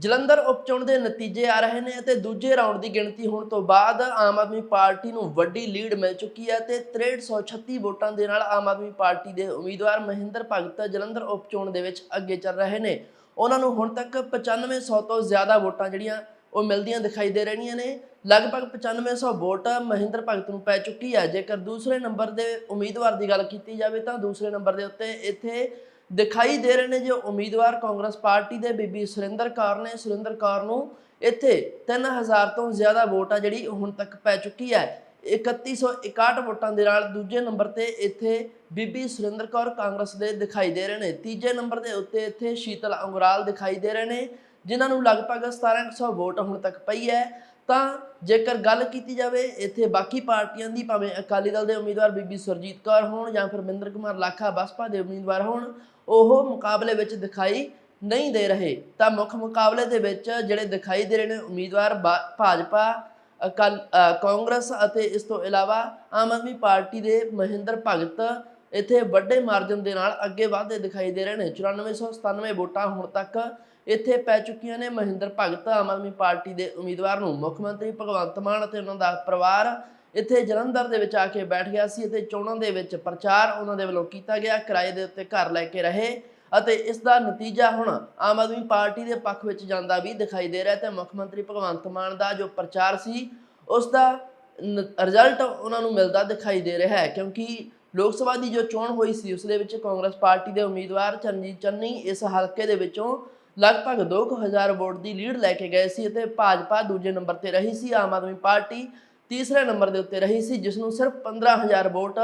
ਜਲੰਧਰ ਉਪਚੋਣ ਦੇ ਨਤੀਜੇ ਆ ਰਹੇ ਨੇ ਅਤੇ ਦੂਜੇ ਰਾਊਂਡ ਦੀ ਗਿਣਤੀ ਹੋਣ ਤੋਂ ਬਾਅਦ ਆਮ ਆਦਮੀ ਪਾਰਟੀ ਨੂੰ ਵੱਡੀ ਲੀਡ ਮਿਲ ਚੁੱਕੀ ਹੈ ਤੇ 6336 ਵੋਟਾਂ ਦੇ ਨਾਲ ਆਮ ਆਦਮੀ ਪਾਰਟੀ ਦੇ ਉਮੀਦਵਾਰ ਮਹਿੰਦਰ ਭਗਤ ਜਲੰਧਰ ਉਪਚੋਣ ਦੇ ਵਿੱਚ ਅੱਗੇ ਚੱਲ ਰਹੇ ਨੇ। ਉਹਨਾਂ ਨੂੰ ਹੁਣ ਤੱਕ 9500 ਤੋਂ ਜ਼ਿਆਦਾ ਵੋਟਾਂ ਜਿਹੜੀਆਂ ਉਹ ਮਿਲਦੀਆਂ ਦਿਖਾਈ ਦੇ ਰਹੀਆਂ ਨੇ। ਲਗਭਗ 9500 ਵੋਟ ਮਹਿੰਦਰ ਭਗਤ ਨੂੰ ਪੈ ਚੁੱਕੀ ਹੈ। ਜੇਕਰ ਦੂਸਰੇ ਨੰਬਰ ਦੇ ਉਮੀਦਵਾਰ ਦੀ ਗੱਲ ਕੀਤੀ ਜਾਵੇ ਤਾਂ ਦੂਸਰੇ ਨੰਬਰ ਦੇ ਉੱਤੇ ਇੱਥੇ ਦਿਖਾਈ ਦੇ ਰਹੇ ਨੇ ਜੋ ਉਮੀਦਵਾਰ ਕਾਂਗਰਸ ਪਾਰਟੀ ਦੇ ਬੀਬੀ ਸੁਰਿੰਦਰ ਕੌਰ ਨੇ। ਸੁਰਿੰਦਰ ਕੌਰ ਨੂੰ ਇੱਥੇ 3000 ਤੋਂ ਜ਼ਿਆਦਾ ਵੋਟ ਆ ਜਿਹੜੀ ਹੁਣ ਤੱਕ ਪੈ ਚੁੱਕੀ ਹੈ। 3161 ਵੋਟਾਂ ਦੇ ਨਾਲ ਦੂਜੇ ਨੰਬਰ ਤੇ ਇੱਥੇ ਬੀਬੀ ਸੁਰਿੰਦਰ ਕੌਰ ਕਾਂਗਰਸ ਦੇ ਦਿਖਾਈ ਦੇ ਰਹੇ ਨੇ। ਤੀਜੇ ਨੰਬਰ ਦੇ ਉੱਤੇ ਇੱਥੇ ਸ਼ੀਤਲ ਅੰਗਰਾਲ ਦਿਖਾਈ ਦੇ ਰਹੇ ਨੇ, ਜਿਨ੍ਹਾਂ ਨੂੰ ਲਗਭਗ 1700 ਵੋਟ ਹੁਣ ਤੱਕ ਪਈ ਹੈ। ਤਾਂ ਜੇਕਰ ਗੱਲ ਕੀਤੀ ਜਾਵੇ, ਇੱਥੇ ਬਾਕੀ ਪਾਰਟੀਆਂ ਦੀ, ਭਾਵੇਂ ਅਕਾਲੀ ਦਲ ਦੇ ਉਮੀਦਵਾਰ ਬੀਬੀ ਸੁਰਜੀਤ ਕੌਰ ਹੋਣ ਜਾਂ ਫਿਰ ਮਹਿੰਦਰ ਕੁਮਾਰ ਲਾਖਾ ਬਸਪਾ ਦੇ ਉਮੀਦਵਾਰ ਹੋਣ, ਉਹ ਮੁਕਾਬਲੇ ਵਿੱਚ ਦਿਖਾਈ ਨਹੀਂ ਦੇ ਰਹੇ। ਤਾਂ ਮੁੱਖ ਮੁਕਾਬਲੇ ਦੇ ਵਿੱਚ ਜਿਹੜੇ ਦਿਖਾਈ ਦੇ ਰਹੇ ਨੇ, ਉਮੀਦਵਾਰ ਭਾ- ਭਾਜਪਾ, ਅਕਾਲ ਕਾਂਗਰਸ ਅਤੇ ਇਸ ਤੋਂ ਇਲਾਵਾ ਆਮ ਆਦਮੀ ਪਾਰਟੀ ਦੇ ਮਹਿੰਦਰ ਭਗਤ ਇੱਥੇ ਵੱਡੇ ਮਾਰਜਨ ਦੇ ਨਾਲ ਅੱਗੇ ਵਧਦੇ ਦਿਖਾਈ ਦੇ ਰਹੇ ਨੇ। 9497 ਵੋਟਾਂ ਹੁਣ ਤੱਕ ਇੱਥੇ ਪੈ ਚੁੱਕੀਆਂ ਨੇ ਮਹਿੰਦਰ ਭਗਤ, ਆਮ ਆਦਮੀ ਪਾਰਟੀ ਦੇ ਉਮੀਦਵਾਰ ਨੂੰ ਮੁੱਖ ਮੰਤਰੀ ਭਗਵੰਤ ਮਾਨ ਅਤੇ ਉਹਨਾਂ ਦਾ ਪਰਿਵਾਰ। ਇੱਥੇ ਜਲੰਧਰ ਦੇ ਵਿੱਚ ਆ ਕੇ ਬੈਠ ਗਿਆ ਸੀ ਅਤੇ ਚੋਣਾਂ ਦੇ ਵਿੱਚ ਪ੍ਰਚਾਰ ਉਹਨਾਂ ਦੇ ਵੱਲੋਂ ਕੀਤਾ ਗਿਆ, ਕਿਰਾਏ ਦੇ ਉੱਤੇ ਘਰ ਲੈ ਕੇ ਰਹੇ ਅਤੇ ਇਸ ਦਾ ਨਤੀਜਾ ਹੁਣ ਆਮ ਆਦਮੀ ਪਾਰਟੀ ਦੇ ਪੱਖ ਵਿੱਚ ਜਾਂਦਾ ਵੀ ਦਿਖਾਈ ਦੇ ਰਿਹਾ ਤੇ ਮੁੱਖ ਮੰਤਰੀ ਭਗਵੰਤ ਮਾਨ ਦਾ ਜੋ ਪ੍ਰਚਾਰ ਸੀ, ਉਸ ਦਾ ਰਿਜ਼ਲਟ ਉਹਨਾਂ ਨੂੰ ਮਿਲਦਾ ਦਿਖਾਈ ਦੇ ਰਿਹਾ ਹੈ ਕਿਉਂਕਿ ਲੋਕ ਸਭਾ ਦੀ ਜੋ ਚੋਣ ਹੋਈ ਸੀ, ਉਸ ਦੇ ਵਿੱਚ ਕਾਂਗਰਸ ਪਾਰਟੀ ਦੇ ਉਮੀਦਵਾਰ ਚਰਨਜੀਤ ਚੰਨੀ ਇਸ ਹਲਕੇ ਦੇ ਵਿੱਚੋਂ ਲਗਭਗ 2000 ਵੋਟ ਦੀ ਲੀਡ ਲੈ ਕੇ ਗਏ ਸੀ ਅਤੇ ਭਾਜਪਾ ਦੂਜੇ ਨੰਬਰ ਤੇ ਰਹੀ ਸੀ, ਆਮ ਆਦਮੀ ਪਾਰਟੀ ਤੀਸਰੇ ਨੰਬਰ ਦੇ ਉੱਤੇ ਰਹੀ ਸੀ ਜਿਸ ਨੂੰ ਸਿਰਫ 15000 ਵੋਟ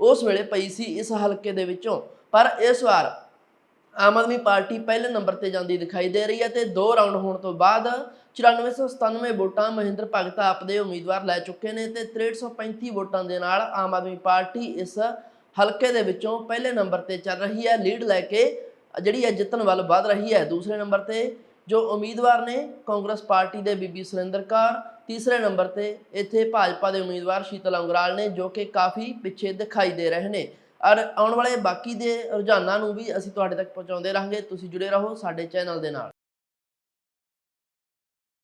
ਉਸ ਵੇਲੇ ਪਈ ਸੀ ਇਸ ਹਲਕੇ ਦੇ ਵਿੱਚੋਂ। ਪਰ ਇਸ ਵਾਰ ਆਮ ਆਦਮੀ ਪਾਰਟੀ ਪਹਿਲੇ ਨੰਬਰ ਤੇ ਜਾਂਦੀ ਦਿਖਾਈ ਦੇ ਰਹੀ ਹੈ ਤੇ ਦੋ ਰਾਊਂਡ ਹੋਣ ਤੋਂ ਬਾਅਦ 9497 ਵੋਟਾਂ ਮਹਿੰਦਰ ਭਗਤ ਆਪਦੇ ਉਮੀਦਵਾਰ ਲੈ ਚੁੱਕੇ ਨੇ ਤੇ 6335 ਵੋਟਾਂ ਦੇ ਨਾਲ ਆਮ ਆਦਮੀ ਪਾਰਟੀ ਇਸ ਹਲਕੇ ਦੇ ਵਿੱਚੋਂ ਪਹਿਲੇ ਨੰਬਰ ਤੇ ਚੱਲ ਰਹੀ ਹੈ। ਲੀਡ ਲੈ ਕੇ ਜਿਹੜੀ ਹੈ ਜਿੱਤਣ ਵੱਲ ਵਧ ਰਹੀ ਹੈ। ਦੂਸਰੇ ਨੰਬਰ ਤੇ ਜੋ ਉਮੀਦਵਾਰ ਨੇ ਕਾਂਗਰਸ ਪਾਰਟੀ ਦੇ ਬੀਬੀ ਸੁਰਿੰਦਰ ਕੌਰ, ਤੀਸਰੇ ਨੰਬਰ ਤੇ ਇੱਥੇ ਭਾਜਪਾ ਦੇ ਉਮੀਦਵਾਰ ਸ਼ੀਤਲ ਅੰਗਰਾਲ ਨੇ, ਜੋ ਕਿ ਕਾਫੀ ਪਿੱਛੇ ਦਿਖਾਈ ਦੇ ਰਹੇ ਨੇ। ਔਰ ਆਉਣ ਵਾਲੇ ਬਾਕੀ ਦੇ ਰੁਝਾਨਾਂ ਨੂੰ ਵੀ ਅਸੀਂ ਤੁਹਾਡੇ ਤੱਕ ਪਹੁੰਚਾਉਂਦੇ ਰਹਾਂਗੇ। ਤੁਸੀਂ ਜੁੜੇ ਰਹੋ ਸਾਡੇ ਚੈਨਲ ਦੇ ਨਾਲ।